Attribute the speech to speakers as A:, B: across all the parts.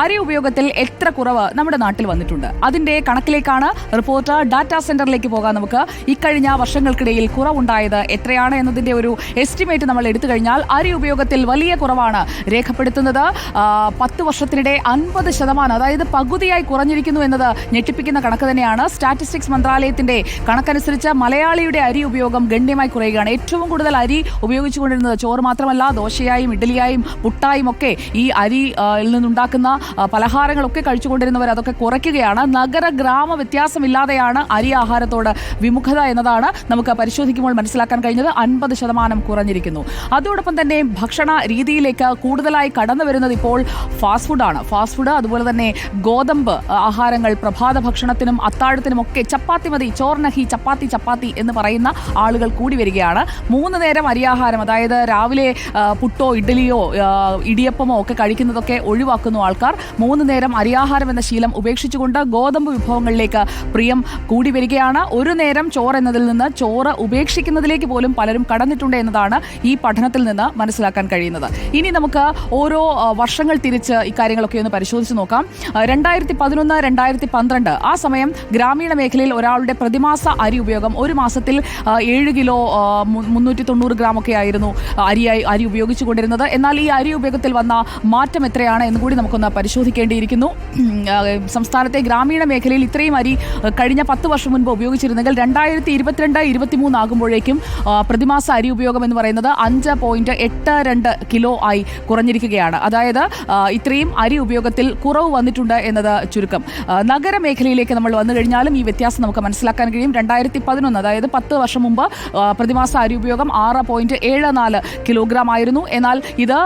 A: അരി ഉപയോഗത്തിൽ എത്ര കുറവ് നമ്മുടെ നാട്ടിൽ വന്നിട്ടുണ്ട്. അതിന്റെ കണക്കിലേക്കാണ് റിപ്പോർട്ടർ ഡാറ്റാ സെന്ററിലേക്ക് പോകാൻ നമുക്ക്. ഇക്കഴിഞ്ഞ വർഷങ്ങൾക്കിടയിൽ കുറവുണ്ടായത് എത്രയാണ് എന്നതിന്റെ ഒരു എസ്റ്റിമേറ്റ് നമ്മൾ എടുത്തു കഴിഞ്ഞാൽ അരി ഉപയോഗത്തിൽ വലിയ കുറവാണ് രേഖപ്പെടുത്തുന്നത്. പത്ത് വർഷത്തിനിടെ അൻപത് ശതമാനം അതായത് പകുതിയായി കുറഞ്ഞിരിക്കുന്നു എന്നത് ഞെട്ടിപ്പിക്കുന്ന കണക്ക് തന്നെയാണ്. സ്റ്റാറ്റിസ്റ്റിക്സ് മന്ത്രാലയത്തിന്റെ കണക്കനുസരിച്ച് മലയാളിയുടെ അരി ഉപയോഗം ഗണ്യമായി കുറയുകയാണ്. ഏറ്റവും കൂടുതൽ അരി ഉപയോഗിച്ചുകൊണ്ടിരുന്നത് ചോറ് മാത്രമല്ല ദോശയായും ഇഡ്ഡലിയായും പുട്ടായും ഒക്കെ ഈ അരിയിൽ നിന്നുണ്ടാക്കുന്ന പലഹാരങ്ങളൊക്കെ കഴിച്ചുകൊണ്ടിരുന്നവർ അതൊക്കെ കുറയ്ക്കുകയാണ്. നഗര ഗ്രാമ വ്യത്യാസമില്ലാതെയാണ് അരി ആഹാരത്തോട് വിമുഖത എന്നതാണ് നമുക്ക് പരിശോധിക്കുമ്പോൾ മനസ്സിലാക്കാൻ കഴിഞ്ഞത്. അൻപത് ശതമാനം കുറഞ്ഞിരിക്കുന്നു. അതോടൊപ്പം തന്നെ ഭക്ഷണ രീതിയിലേക്ക് കൂടുതലായി കടന്നു വരുന്നത് ഇപ്പോൾ ഫാസ്റ്റ് ഫുഡാണ് ഫാസ്റ്റ് ഫുഡ് അതുപോലെ തന്നെ ഗോതമ്പ് ആഹാരങ്ങൾ പ്രഭാത ഭക്ഷണത്തിനും അത്താഴത്തിനും ഒക്കെ ചപ്പാത്തി മതി ചോർണഹി ചപ്പാത്തി ചപ്പാത്തി എന്ന് പറയുന്ന ആളുകൾ കൂടി വരികയാണ്. മൂന്ന് നേരം അരിയാഹാരം അതായത് രാവിലെ പുട്ടോ ഇഡ്ഡലിയോ ഇടിയപ്പമോ ഒക്കെ കഴിക്കുന്നതൊക്കെ ഒഴിവാക്കുന്നു ആൾക്കാർ. മൂന്ന് നേരം അരിയാഹാരം എന്ന ശീലം ഉപേക്ഷിച്ചുകൊണ്ട് ഗോതമ്പ് വിഭവങ്ങളിലേക്ക് പ്രിയം കൂടി വരികയാണ്. ഒരു നേരം ചോറ് എന്നതിൽ നിന്ന് ചോറ് ഉപേക്ഷിക്കുന്നതിലേക്ക് പോലും പലരും കടന്നിട്ടുണ്ട് എന്നതാണ് ഈ പഠനത്തിൽ നിന്ന് മനസ്സിലാക്കാൻ കഴിയുന്നത്. ഇനി നമുക്ക് ഓരോ വർഷങ്ങൾ തിരിച്ച് ഇക്കാര്യങ്ങളൊക്കെ ഒന്ന് പരിശോധിച്ച് നോക്കാം. രണ്ടായിരത്തി പതിനൊന്ന് രണ്ടായിരത്തി പന്ത്രണ്ട് ആ സമയം ഗ്രാമീണ മേഖലയിൽ ഒരാളുടെ പ്രതിമാസ അരി ഉപയോഗം ഒരു മാസത്തിൽ ഏഴ് കിലോ മുന്നൂറ്റി തൊണ്ണൂറ് ഗ്രാം ഒക്കെ ആയിരുന്നു അരിയായി അരി ഉപയോഗിച്ചുകൊണ്ടിരുന്നത്. എന്നാൽ ഈ അരി ഉപയോഗത്തിൽ വന്ന മാറ്റം എത്രയാണ് എന്ന് കൂടി നമുക്കൊന്ന് പരിശോധിക്കേണ്ടിയിരിക്കുന്നു. സംസ്ഥാനത്തെ ഗ്രാമീണ മേഖലയിൽ ഇത്രയും അരി കഴിഞ്ഞ പത്ത് വർഷം മുൻപ് ഉപയോഗിച്ചിരുന്നെങ്കിൽ രണ്ടായിരത്തി ഇരുപത്തിരണ്ട് ഇരുപത്തിമൂന്ന് ആകുമ്പോഴേക്കും പ്രതിമാസ അരി ഉപയോഗം എന്ന് പറയുന്നത് അഞ്ച് പോയിന്റ് എട്ട് രണ്ട് കിലോ ആയി കുറഞ്ഞിരിക്കുകയാണ്. അതായത് ഇത്രയും അരി ഉപയോഗത്തിൽ കുറവ് വന്നിട്ടുണ്ട് എന്നത് ചുരുക്കം. നഗര മേഖലയിലേക്ക് നമ്മൾ വന്നു കഴിഞ്ഞാലും ഈ വ്യത്യാസം നമുക്ക് മനസ്സിലാക്കാൻ കഴിയും. രണ്ടായിരത്തി പതിനൊന്ന് അതായത് പത്ത് വർഷം മുമ്പ് പ്രതിമാസ അരി ഉപയോഗം ആറ് പോയിന്റ് ഏഴ് നാല് കിലോഗ്രാം ആയിരുന്നു. എന്നാൽ ഇത്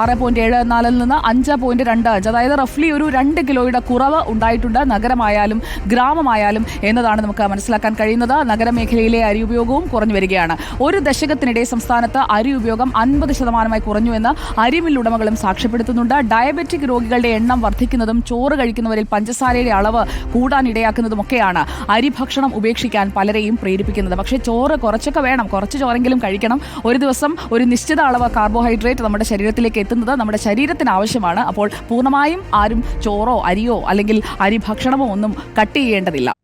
A: ആറ് പോയിന്റ് ഏഴ് നാലിൽ നിന്ന് അഞ്ച് പോയിന്റ് രണ്ട് അഞ്ച് അതായത് റഫ്ലി ഒരു രണ്ട് കിലോയുടെ കുറവ് ഉണ്ടായിട്ടുണ്ട്. നഗരമായാലും ഗ്രാമമായാലും എന്നതാണ് നമുക്ക് മനസ്സിലാക്കാൻ കഴിയുന്നത്. നഗരമേഖലയിലെ അരി ഉപയോഗവും കുറഞ്ഞു വരികയാണ്. ഒരു ദശകത്തിനിടെ സംസ്ഥാനത്ത് അരി ഉപയോഗം അൻപത് ശതമാനമായി കുറഞ്ഞുവെന്ന് അരിമിൽ ഉടമകളും സാക്ഷ്യപ്പെടുത്തുന്നുണ്ട്. ഡയബറ്റിക് രോഗികളുടെ എണ്ണം വർദ്ധിക്കുന്നതും ചോറ് കഴിക്കുന്നവരിൽ പഞ്ചസാരയുടെ അളവ് കൂടാനിടയാക്കുന്നതുമൊക്കെയാണ് അരി ഭക്ഷണം ഉപേക്ഷിക്കാൻ പലരെയും പ്രേരിപ്പിക്കുന്നത്. പക്ഷേ ചോറ് കുറച്ചൊക്കെ വേണം. കുറച്ച് ചോറെങ്കിലും കഴിക്കണം. ഒരു ദിവസം ഒരു നിശ്ചിത അളവ് കാർബോഹൈഡ്രേറ്റ് നമ്മുടെ ശരീരത്തിലേക്ക് എത്തുന്നത് നമ്മുടെ ശരീരത്തിന് ആവശ്യമാണ്. അപ്പോൾ പൂർണമായും ആരും ചോറോ അരിയോ അല്ലെങ്കിൽ അരി ഭക്ഷണമോ ഒന്നും കട്ട് ചെയ്യേണ്ടതില്ല.